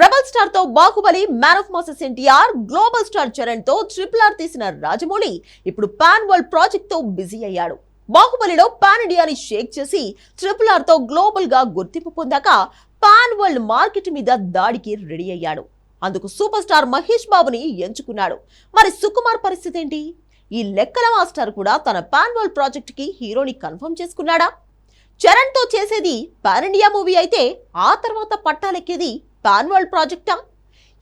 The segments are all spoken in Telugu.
Rebel స్టార్తో Baahubali man of masses NTR global star చరణ్తో triple R తీసిన రాజమౌళి ఇప్పుడు పాన్ వరల్డ్ ప్రాజెక్ట్తో బిజీ అయ్యాడు. బాహుబలిలో పాన్ ఇండియాని షేక్ చేసి ట్రిపుల్ ఆర్తో గ్లోబల్గా గుర్తింపు పొందాక పాన్ వరల్డ్ మార్కెట్ మీద దాడికి రెడీ అయ్యాడు. అందుకు సూపర్ స్టార్ మహేష్ బాబుని ఎంచుకున్నాడు. మరి సుకుమార్ పరిస్థితి ఏంటి? ఈ లెక్కల మాస్టర్ కూడా తన పాన్ వరల్డ్ ప్రాజెక్ట్కి హీరోని కన్ఫర్మ్ చేసుకున్నాడా? చరణ్తో చేసేది పాన్ ఇండియా మూవీ అయితే ఆ తర్వాత పట్టాలెక్కేది పాన్ వరల్డ్ ప్రాజెక్టా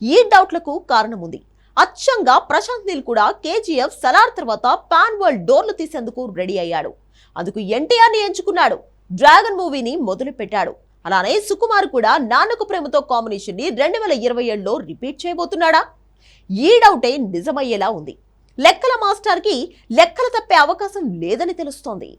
ఈ డౌట్లకు కారణం ఉంది అచ్చంగా ప్రశాంత్ నీల్ కూడా కేజీఎఫ్ సలార్ తర్వాత పాన్ వరల్డ్ డోర్లు తీసేందుకు రెడీ అయ్యాడు. అందుకు ఎన్టీఆర్ని ఎంచుకున్నాడు. డ్రాగన్ మూవీని మొదలుపెట్టాడు. అలానే సుకుమార్ కూడా నాన్నకు ప్రేమతో కాంబినేషన్ని రెండు వేల ఇరవై ఏడులో రిపీట్ చేయబోతున్నాడా? ఈ డౌటే నిజమయ్యేలా ఉంది. లెక్కల మాస్టర్కి లెక్కలు తప్పే అవకాశం లేదని తెలుస్తోంది.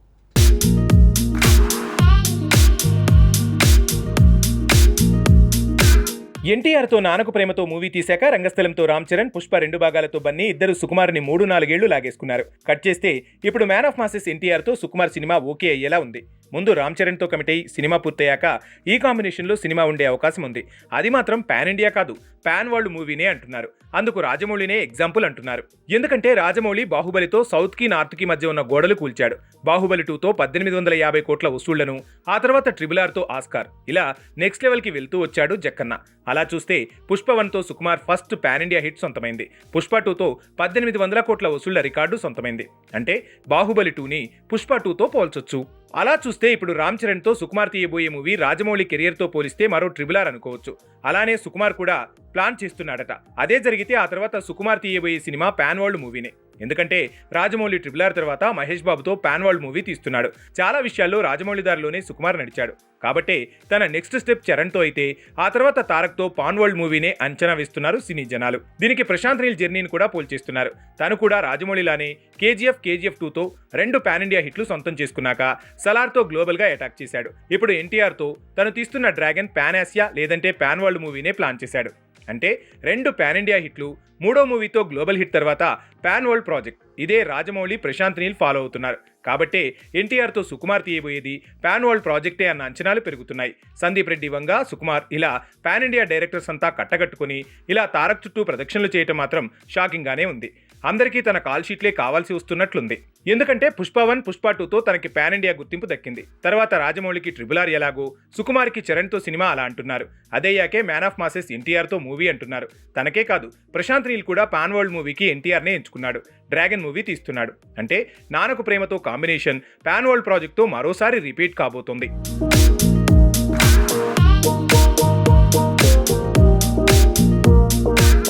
ఎన్టీఆర్తో నానకు ప్రేమతో మూవీ తీశాక రంగస్థలంతో రామ్ చరణ్ పుష్ప రెండు భాగాలతో బన్నీ ఇద్దరు సుకుమార్ని మూడు నాలుగేళ్ళు లాగేసుకున్నారు. కట్ చేస్తే ఇప్పుడు మ్యాన్ ఆఫ్ మాసెస్ ఎన్టీఆర్తో సుకుమార్ సినిమా ఓకే అయ్యేలా ఉంది. ముందు రామ్ చరణ్తో కమిట్ సినిమా పూర్తయ్యాక ఈ కాంబినేషన్లో సినిమా ఉండే అవకాశం ఉంది. అది మాత్రం పాన్ ఇండియా కాదు పాన్ వరల్డ్ మూవీనే అంటున్నారు. అందుకు రాజమౌళినే ఎగ్జాంపుల్ అంటున్నారు. ఎందుకంటే రాజమౌళి బాహుబలితో సౌత్కి నార్త్కి మధ్య ఉన్న గోడలు కూల్చాడు. బాహుబలి టూతో పద్దెనిమిది వందల యాభై కోట్ల వసూళ్ళను ఆ తర్వాత ట్రిబుల్ ఆర్తో ఆస్కార్. ఇలా నెక్స్ట్ లెవెల్కి వెళ్తూ వచ్చాడు జక్కన్న. అలా చూస్తే Pushpa వన్తో Sukumar first pan India hit సొంతమైంది. Pushpa టూతో పద్దెనిమిది వందల కోట్ల వసూళ్ళ రికార్డు సొంతమైంది. అంటే బాహుబలి టూని పుష్ప టూతో పోల్చొచ్చు. అలా చూస్తే ఇప్పుడు రామ్ చరణ్తో సుకుమార్ తీయబోయే మూవీ రాజమౌళి కెరియర్తో పోలిస్తే మరో ట్రిబుల్ ఆర్ అనుకోవచ్చు. అలానే సుకుమార్ కూడా ప్లాన్ చేస్తున్నాడట. అదే జరిగితే ఆ తర్వాత సుకుమార్ తీయబోయే సినిమా పాన్ వరల్డ్ మూవీనే. ఎందుకంటే రాజమౌళి ట్రిపుల్ ఆర్ తర్వాత మహేష్ బాబుతో పాన్ వరల్డ్ మూవీ తీస్తున్నాడు. చాలా విషయాల్లో రాజమౌళి దారిలోనే సుకుమార్ నడిచాడు. కాబట్టి తన నెక్స్ట్ స్టెప్ చరణ్తో అయితే ఆ తర్వాత తారక్తో పాన్ వరల్డ్ మూవీనే అంచనా వేస్తున్నారు సినీ జనాలు. దీనికి ప్రశాంత్ నీల్ జర్నీని కూడా పోల్చేస్తున్నారు తను కూడా రాజమౌళిలానే కేజీఎఫ్ కేజీఎఫ్ టూతో రెండు పాన్ ఇండియా హిట్లు సొంతం చేసుకున్నాక సలార్తో గ్లోబల్గా అటాక్ చేశాడు. ఇప్పుడు ఎన్టీఆర్తో తను తీస్తున్న డ్రాగన్ పాన్ ఆసియా లేదంటే పాన్ వరల్డ్ మూవీనే ప్లాన్ చేశాడు. అంటే రెండు పాన్ ఇండియా హిట్లు మూడో మూవీతో గ్లోబల్ హిట్ తర్వాత పాన్ వరల్డ్ ప్రాజెక్ట్. ఇదే రాజమౌళి ప్రశాంత్ నీల్ ఫాలో అవుతున్నారు. కాబట్టే ఎన్టీఆర్తో సుకుమార్ తీయబోయేది పాన్ వరల్డ్ ప్రాజెక్టే అన్న అంచనాలు పెరుగుతున్నాయి. సందీప్ రెడ్డి వంగ సుకుమార్ ఇలా పాన్ ఇండియా డైరెక్టర్స్ అంతా కట్టగట్టుకుని ఇలా తారక్ చుట్టూ ప్రదక్షిణలు చేయటం మాత్రం షాకింగ్గానే ఉంది. అందరికీ తన కాల్ షీట్లే కావాల్సి వస్తున్నట్లుంది. ఎందుకంటే పుష్ప వన్ పుష్ప టూతో తనకి పాన్ ఇండియా గుర్తింపు దక్కింది. తర్వాత రాజమౌళికి ట్రిబుల్ ఆర్ ఎలాగో సుకుమార్కి చరణ్తో సినిమా అలా అంటున్నారు. అదయ్యాకే మ్యాన్ ఆఫ్ మాసెస్ ఎన్టీఆర్తో మూవీ అంటున్నారు. తనకే కాదు ప్రశాంత్ నీల్ కూడా పాన్ వరల్డ్ మూవీకి ఎన్టీఆర్నే ఎంచుకున్నాడు. డ్రాగన్ మూవీ తీస్తున్నాడు. అంటే నానకు ప్రేమతో కాంబినేషన్ పాన్ వరల్డ్ ప్రాజెక్ట్తో మరోసారి రిపీట్ కాబోతోంది.